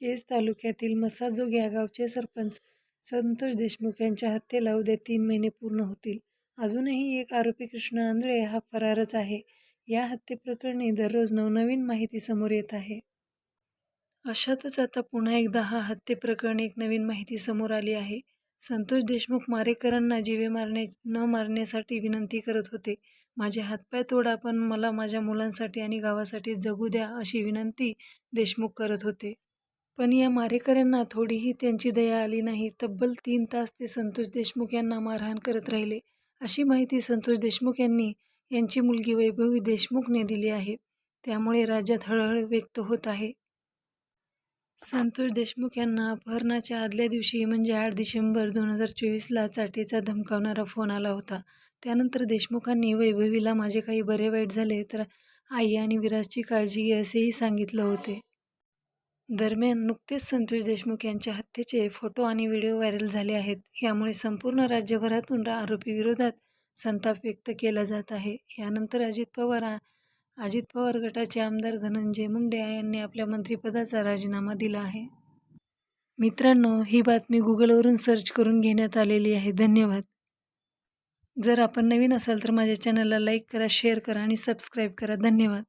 केज तालुक्यातील मसाजोग या गावचे सरपंच संतोष देशमुख यांच्या हत्येला उद्या तीन महिने पूर्ण होतील. अजूनही एक आरोपी कृष्णा आंधळे हा फरारच आहे. या हत्येप्रकरणी दररोज नवनवीन माहिती समोर येत आहे. अशातच आता पुन्हा एकदा हा हत्येप्रकरणी एक नवीन माहिती समोर आली आहे. संतोष देशमुख मारेकरांना जीवे मारणे न मारण्यासाठी विनंती करत होते. माझे हातपाय तोडा पण मला माझ्या मुलांसाठी आणि गावासाठी जगू द्या अशी विनंती देशमुख करत होते. पण या मारेकऱ्यांना थोडीही त्यांची दया आली नाही. तब्बल तीन तास ते संतोष देशमुख यांना मारहाण करत राहिले. अशी माहिती संतोष देशमुख यांनी यांची मुलगी वैभवी देशमुखने दिली आहे. त्यामुळे राज्यात हळहळ व्यक्त होत आहे. संतोष देशमुख यांना अपहरणाच्या आदल्या दिवशी म्हणजे आठ डिसेंबर दोन हजार चोवीसला चाटेचा धमकावणारा फोन आला होता. त्यानंतर देशमुखांनी वैभवीला माझे काही बरे वाईट झाले तर आई आणि विराजची काळजी घे असेही सांगितलं होते. दरम्यान नुकतेच संतोष देशमुख यांच्या हत्येचे फोटो आणि व्हिडिओ व्हायरल झाले आहेत. यामुळे संपूर्ण राज्यभरातून आरोपीविरोधात संताप व्यक्त केला जात आहे. यानंतर अजित पवार अजित पवार गटाचे आमदार धनंजय मुंडे यांनी आपल्या मंत्रिपदाचा राजीनामा दिला आहे. मित्रांनो ही बातमी गुगलवरून सर्च करून घेण्यात आलेली आहे. धन्यवाद. जर आपण नवीन असाल तर माझ्या चॅनलला लाईक करा, शेअर करा आणि सबस्क्राईब करा. धन्यवाद.